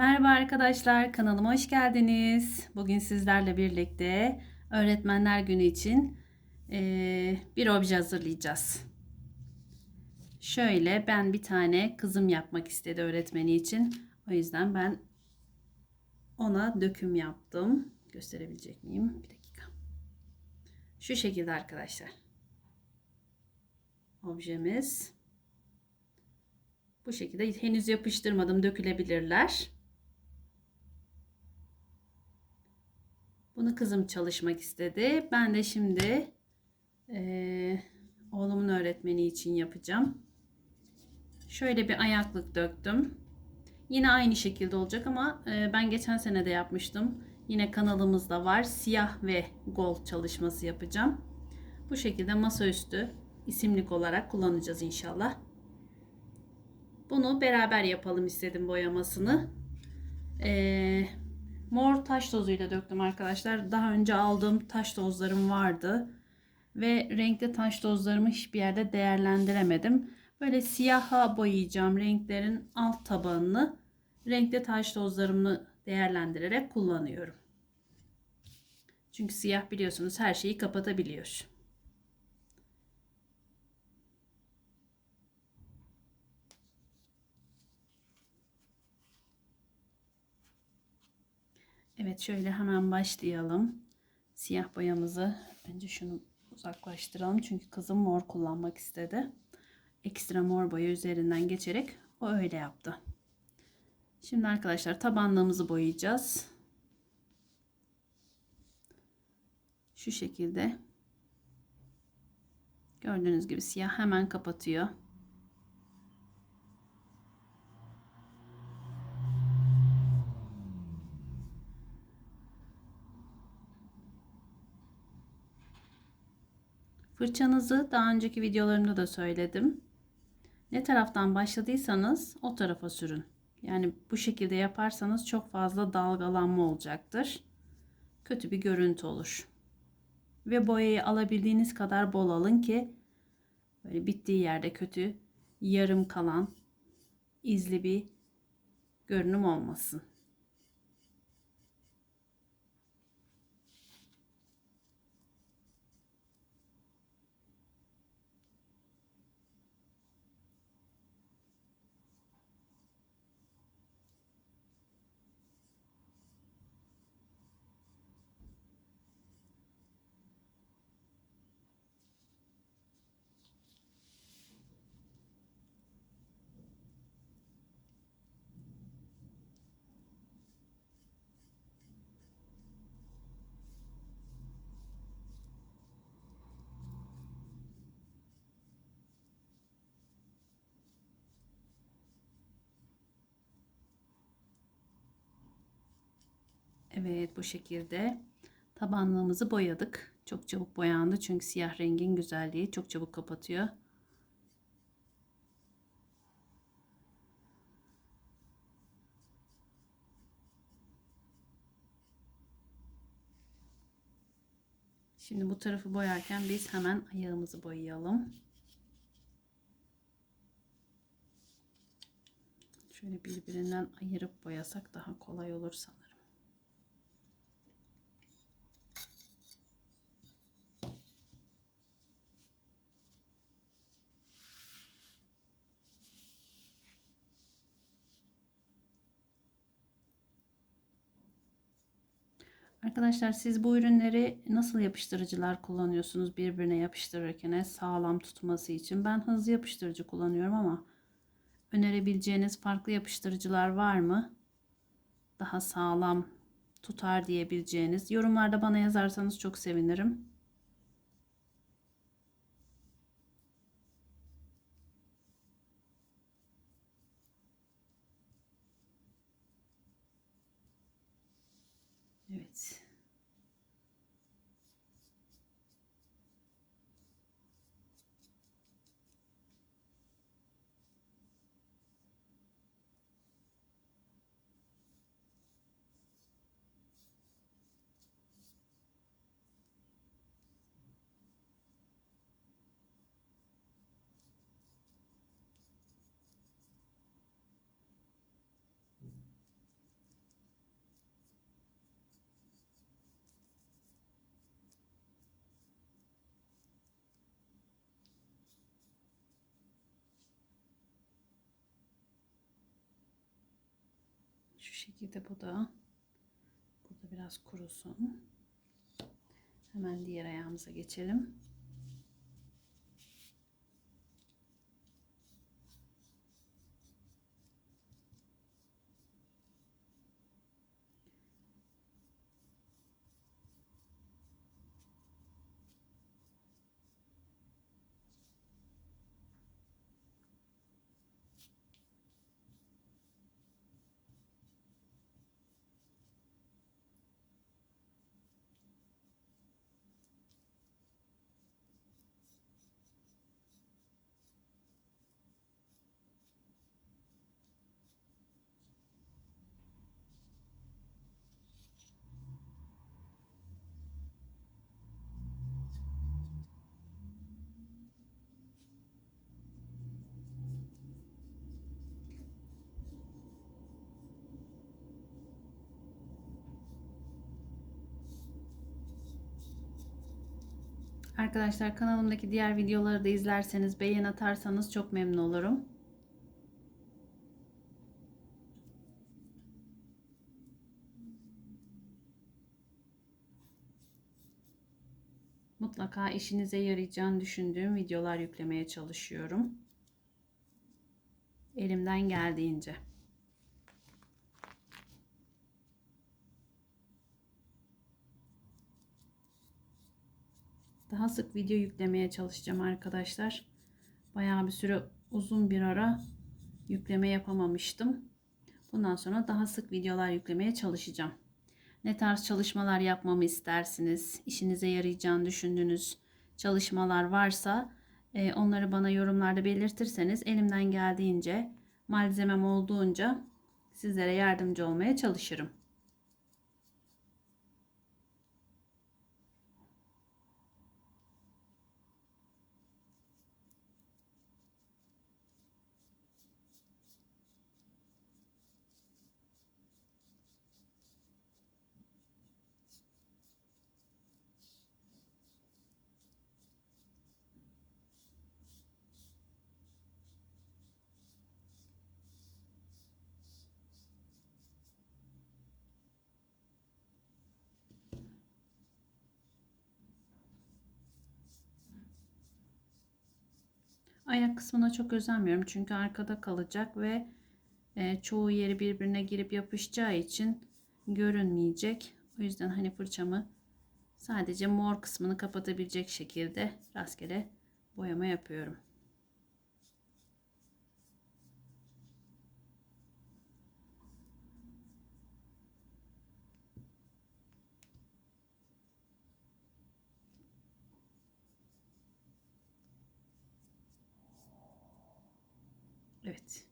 Merhaba arkadaşlar, kanalıma hoş geldiniz. Bugün sizlerle birlikte Öğretmenler Günü için eee, bir obje hazırlayacağız. Şöyle ben bir tane kızım yapmak istedi öğretmeni için. O yüzden ben ona döküm yaptım. Gösterebilecek miyim? Bir dakika. Şu şekilde arkadaşlar. Objemiz. Bu şekilde henüz yapıştırmadım. Dökülebilirler. Bunu kızım çalışmak istedi. Ben de şimdi eee, oğlumun öğretmeni için yapacağım. Şöyle bir ayaklık döktüm. Yine aynı şekilde olacak ama e, ben geçen sene de yapmıştım. Yine kanalımızda var. Siyah ve gold çalışması yapacağım. Bu şekilde masaüstü isimlik olarak kullanacağız inşallah. Bunu beraber yapalım istedim boyamasını. Ee, mor taş tozuyla döktüm arkadaşlar. Daha önce aldığım taş tozlarım vardı. Ve renkli taş tozlarımı hiçbir yerde değerlendiremedim. Böyle siyaha boyayacağım renklerin alt tabanını renkli taş tozlarımı değerlendirerek kullanıyorum. Çünkü siyah biliyorsunuz her şeyi kapatabiliyor. Evet şöyle hemen başlayalım. Siyah boyamızı önce şunu uzaklaştıralım. Çünkü kızım mor kullanmak istedi. Ekstra mor boya üzerinden geçerek o öyle yaptı. Şimdi arkadaşlar tabanlığımızı boyayacağız. Şu şekilde. Gördüğünüz gibi siyah hemen kapatıyor. Fırçanızı daha önceki videolarımda da söyledim. Ne taraftan başladıysanız o tarafa sürün. Yani bu şekilde yaparsanız çok fazla dalgalanma olacaktır. Kötü bir görüntü olur. Ve boyayı alabildiğiniz kadar bol alın ki böyle bittiği yerde kötü, yarım kalan, izli bir görünüm olmasın. Evet bu şekilde tabanlığımızı boyadık. Çok çabuk boyandı çünkü siyah rengin güzelliği çok çabuk kapatıyor. Şimdi bu tarafı boyarken biz hemen ayağımızı boyayalım. Şöyle birbirinden ayırıp boyasak daha kolay olur sanırım. Arkadaşlar siz bu ürünleri nasıl yapıştırıcılar kullanıyorsunuz birbirine yapıştırırken sağlam tutması için? Ben hızlı yapıştırıcı kullanıyorum ama önerebileceğiniz farklı yapıştırıcılar var mı? Daha sağlam tutar diyebileceğiniz. Yorumlarda bana yazarsanız çok sevinirim. Evet. Şu şekilde bu da. Burada biraz kurusun. Hemen diğer ayağımıza geçelim. Arkadaşlar kanalımdaki diğer videoları da izlerseniz beğen atarsanız çok memnun olurum. Mutlaka işinize yarayacağını düşündüğüm videolar yüklemeye çalışıyorum. Elimden geldiğince. Daha sık video yüklemeye çalışacağım arkadaşlar. Bayağı bir süre uzun bir ara yükleme yapamamıştım. Bundan sonra daha sık videolar yüklemeye çalışacağım. Ne tarz çalışmalar yapmamı istersiniz? İşinize yarayacağını düşündüğünüz çalışmalar varsa e, onları bana yorumlarda belirtirseniz elimden geldiğince malzemem olduğunca sizlere yardımcı olmaya çalışırım. Ayak kısmına çok özenmiyorum çünkü arkada kalacak ve e, çoğu yeri birbirine girip yapışacağı için görünmeyecek. O yüzden hani fırçamı sadece mor kısmını kapatabilecek şekilde rastgele boyama yapıyorum. Evet.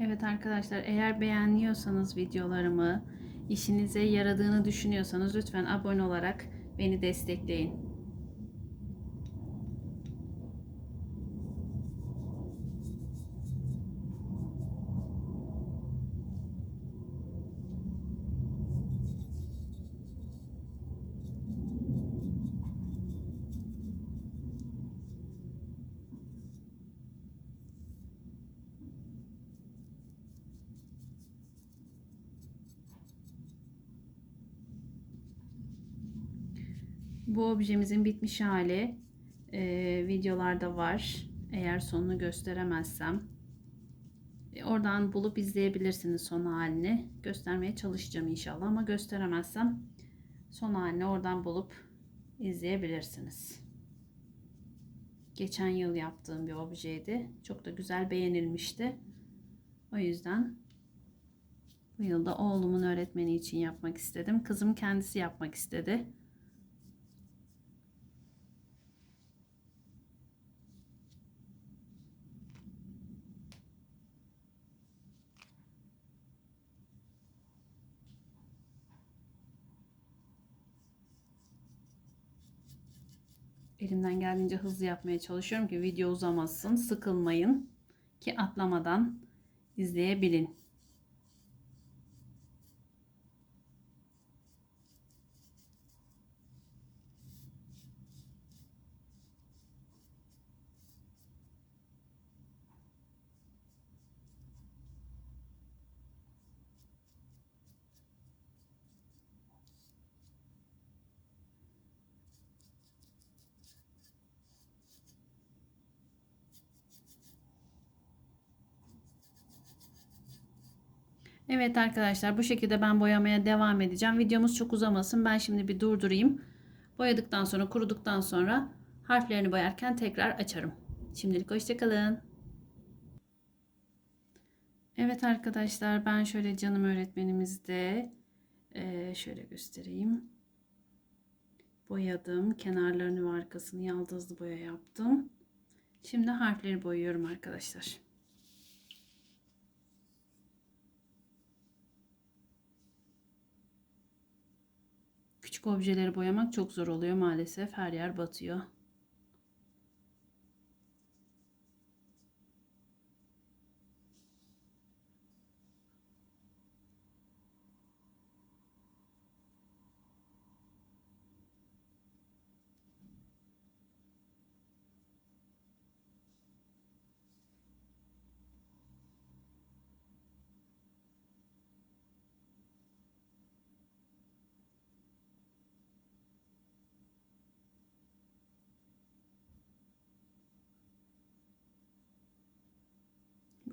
Evet arkadaşlar eğer beğeniyorsanız videolarımı, işinize yaradığını düşünüyorsanız lütfen abone olarak beni destekleyin. Bu objemizin bitmiş hali e, videolarda var. Eğer sonunu gösteremezsem e, oradan bulup izleyebilirsiniz son halini. Göstermeye çalışacağım inşallah ama gösteremezsem son halini oradan bulup izleyebilirsiniz. Geçen yıl yaptığım bir objeydi. Çok da güzel beğenilmişti. O yüzden bu yılda oğlumun öğretmeni için yapmak istedim. Kızım kendisi yapmak istedi. Elimden geldiğince hızlı yapmaya çalışıyorum ki video uzamasın, sıkılmayın ki atlamadan izleyebilin. Evet arkadaşlar bu şekilde ben boyamaya devam edeceğim. Videomuz çok uzamasın. Ben şimdi bir durdurayım. Boyadıktan sonra kuruduktan sonra harflerini boyarken tekrar açarım. Şimdilik hoşçakalın. Evet arkadaşlar ben şöyle canım öğretmenimizde eee, şöyle göstereyim. Boyadım. Kenarlarını ve arkasını yaldızlı boya yaptım. Şimdi harfleri boyuyorum arkadaşlar. Küçük objeleri boyamak çok zor oluyor maalesef. Her yer batıyor.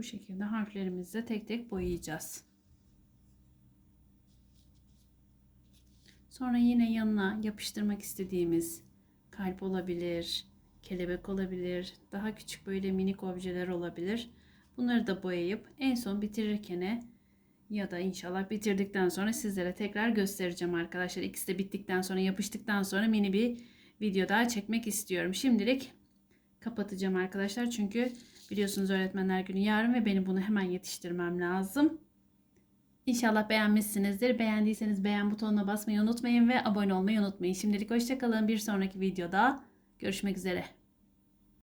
Bu şekilde harflerimizi tek tek boyayacağız. Sonra yine yanına yapıştırmak istediğimiz kalp olabilir, kelebek olabilir, daha küçük böyle minik objeler olabilir. Bunları da boyayıp en son bitirirken ya da inşallah bitirdikten sonra sizlere tekrar göstereceğim arkadaşlar. İkisi de bittikten sonra yapıştıktan sonra mini bir video daha çekmek istiyorum. Şimdilik kapatacağım arkadaşlar. Çünkü biliyorsunuz öğretmenler günü yarın ve benim bunu hemen yetiştirmem lazım. İnşallah beğenmişsinizdir. Beğendiyseniz beğen butonuna basmayı unutmayın ve abone olmayı unutmayın. Şimdilik hoşçakalın. Bir sonraki videoda görüşmek üzere.